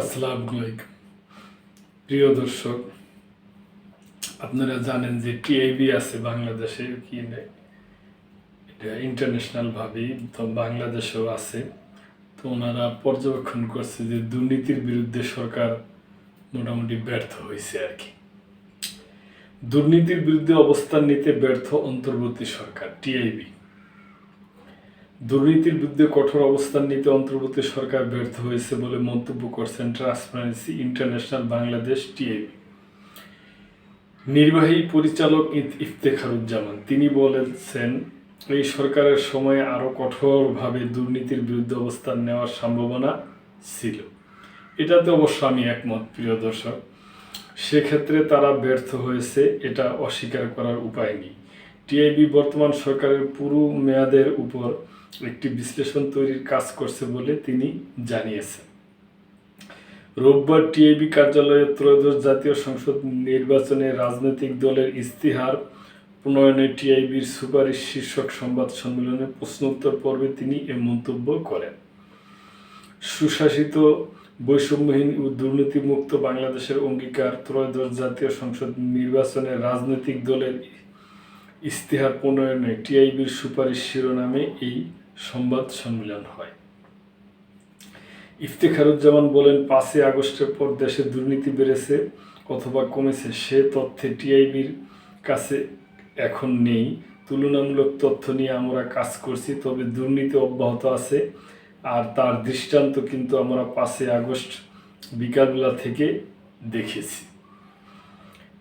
আসসালামু আলাইকুম। প্রিয় দর্শক, আপনারা জানেন যে টিআইবি আছে বাংলাদেশে কি এটা ইন্টারন্যাশনাল ভাবেই তো বাংলাদেশেও আছে। তো ওনারা পর্যবেক্ষণ করছে যে দুর্নীতির বিরুদ্ধে সরকার মোটামুটি ব্যর্থ হয়েছে আর কি। দুর্নীতির বিরুদ্ধে অবস্থান নিতে ব্যর্থ অন্তর্বর্তী সরকার টিআইবি দুর্নীতির বিরুদ্ধে কঠোর অবস্থান নিতে অন্তর্বর্তী সরকার ব্যর্থ হয়েছে বলে মন্তব্য করছেন ট্রান্সপারেন্সি ইন্টারন্যাশনাল বাংলাদেশ টিআইবি নির্বাহী পরিচালক ইফ- ইফতেখারুজ্জামান, তিনি বলেছেন, এই সরকারের সময়ে আরও কঠোরভাবে দুর্নীতির বিরুদ্ধে অবস্থান নেওয়ার সম্ভাবনা ছিল। এটাতে অবশ্য আমি একমত, প্রিয় দর্শক। সেক্ষেত্রে তারা ব্যর্থ হয়েছে, এটা অস্বীকার করার উপায় নেই। টিআইবি বর্তমান সরকারের পুরো মেয়াদের উপর একটি বিশ্লেষণ তৈরির কাজ করছে বলে তিনি জানিয়েছেন। রোববার টিআইবি কার্যালয়ে ত্রয়োদশ জাতীয় সংসদ নির্বাচনে রাজনৈতিক দলের ইস্তিহার প্রণয়নে টিআইবির সুপারিশ শীর্ষক সংবাদ সম্মেলনে প্রশ্নোত্তর পর্বে তিনি এ মন্তব্য করেন। সুশাসিত, বৈষম্যহীন ও দুর্নীতিমুক্ত বাংলাদেশের অঙ্গীকার ত্রয়োদশ জাতীয় সংসদ নির্বাচনে রাজনৈতিক দলের ইস্তিহার প্রণয়নে টিআইবির সুপারিশ শিরোনামে এই সংবাদ সম্মেলন হয়। ইফতেখারুজ্জামান বলেন, পাঁচই আগস্টের পর দেশে দুর্নীতি বেড়েছে অথবা কমেছে, সে তথ্যে টিআইবির কাছে এখন নেই। তুলনামূলক তথ্য নিয়ে আমরা কাজ করছি, তবে দুর্নীতি অব্যাহত আছে আর তার দৃষ্টান্ত কিন্তু আমরা পাঁচই আগস্ট বিকালবেলা থেকে দেখেছি।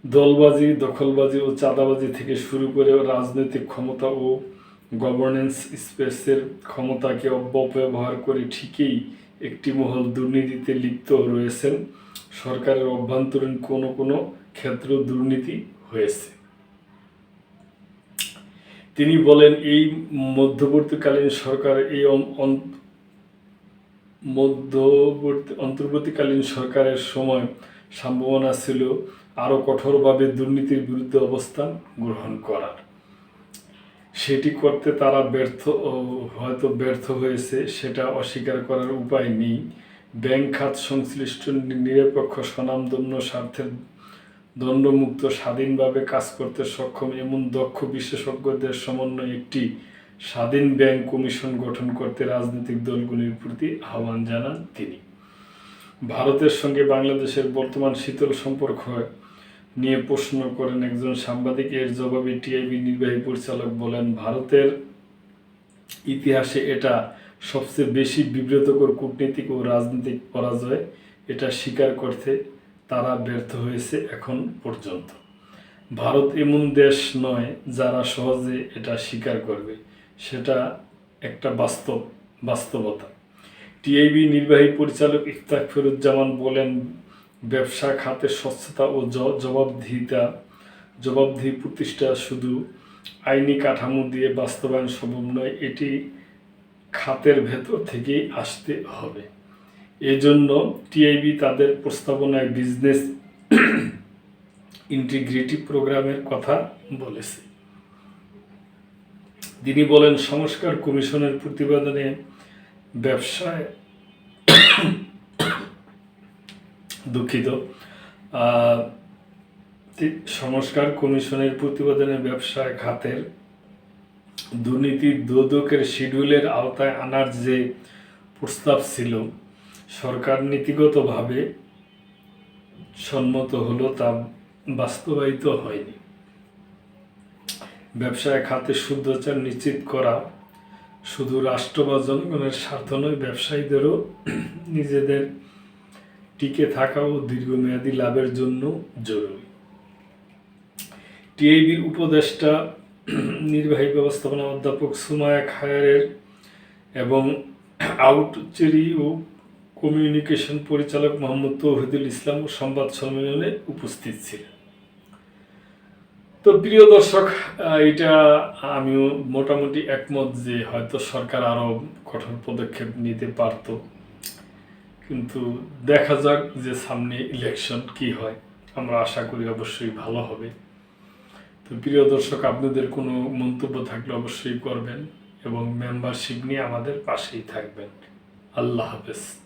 দলবাজি, দখলবাজি ও চাঁদাবাজি থেকে শুরু করে রাজনৈতিক ক্ষমতা ও গভর্নেন্স স্পেসের ক্ষমতাকে অপব্যবহার করে ঠিকই একটি মহল দুর্নীতিতে লিপ্ত রয়েছেন। সরকারের অভ্যন্তরীণ কোনো কোনো ক্ষেত্র দুর্নীতি হয়েছে। তিনি বলেন, এই মধ্যবর্তীকালীন সরকার, এই মধ্যবর্তী, অন্তর্বর্তীকালীন সরকারের সময় সম্ভাবনা ছিল আরও কঠোরভাবে দুর্নীতির বিরুদ্ধে অবস্থান গ্রহণ করার। সেটি করতে তারা ব্যর্থ হয়তো ব্যর্থ হয়েছে, সেটা অস্বীকার করার উপায় নেই। ব্যাংক খাত সংশ্লিষ্ট নিরপেক্ষ স্বনামধন্য স্বার্থের দণ্ডমুক্ত স্বাধীনভাবে কাজ করতে সক্ষম এমন দক্ষ বিশেষজ্ঞদের সমন্বয়ে একটি স্বাধীন ব্যাংক কমিশন গঠন করতে রাজনৈতিক দলগুলির প্রতি আহ্বান জানান তিনি। ভারতের সঙ্গে বাংলাদেশের বর্তমান শীতল সম্পর্ক নিয়ে প্রশ্ন করেন একজন সাংবাদিক, এর জবাবে টিআইবি নির্বাহী পরিচালক বলেন, ভারতের ইতিহাসে এটা সবচেয়ে বেশি বিব্রতকর কূটনীতিক ও রাজনৈতিক পরাজয়। এটা স্বীকার করতে তারা ব্যর্থ হয়েছে এখন পর্যন্ত। ভারত এমন দেশ নয় যারা সহজে এটা স্বীকার করবে। সেটা একটা বাস্তব, বাস্তবতা। টিআইবি নির্বাহী পরিচালক ইফতাক ফিরুজ্জামান বলেন ব্যবসা, খাতে স্বচ্ছতা ও জবাবদিহিতা, জবাবদিহি প্রতিষ্ঠা শুধু আইনি কাঠামো দিয়ে বাস্তবায়ন সম্ভব নয়, এটি খাতের ভেতর থেকেই আসতে হবে। এজন্য টিআইবি তাদের প্রস্তাবনায় বিজনেস ইন্টিগ্রিটি প্রোগ্রামের কথা বলেছে। তিনি বলেন, সংস্কার কমিশনের প্রতিবেদনে ব্যবসায় দুঃখিত। সংস্কার কমিশনের প্রতিবেদনে ব্যবসায় খাতের দুর্নীতি দোদকের শিডিউলের আওতায় আনার যে প্রস্তাব ছিল, সরকার নীতিগতভাবে সম্মত হলো তা বাস্তবায়িত হয়নি। ব্যবসায় খাতে শুদ্ধচার নিশ্চিত করা শুধু রাষ্ট্র বা জনগণের স্বার্থ নয়, ব্যবসায়ীদেরও নিজেদের টিকে থাকা ও দীর্ঘমেয়াদী লাভের জন্য জরুরি। টিআইবির উপদেষ্টা, নির্বাহী ব্যবস্থাপনা অধ্যাপক সুমায়া খায়ারের এবং আউটচেরি ও কমিউনিকেশন পরিচালক মোহাম্মদ তৌহিদুল ইসলাম সংবাদ সম্মেলনে উপস্থিত ছিলেন। তো প্রিয় দর্শক এটা আমিও মোটামুটি একমত যে হয়তো সরকার আরও কঠোর পদক্ষেপ নিতে পারত। কিন্তু দেখা যাক যে সামনে ইলেকশন কি হয়। আমরা আশা করি অবশ্যই ভালো হবে। তো প্রিয় দর্শক, আপনাদের কোনো মন্তব্য থাকলে অবশ্যই করবেন এবং মেম্বারশিপ নিয়ে আমাদের পাশেই থাকবেন। আল্লাহ হাফেজ।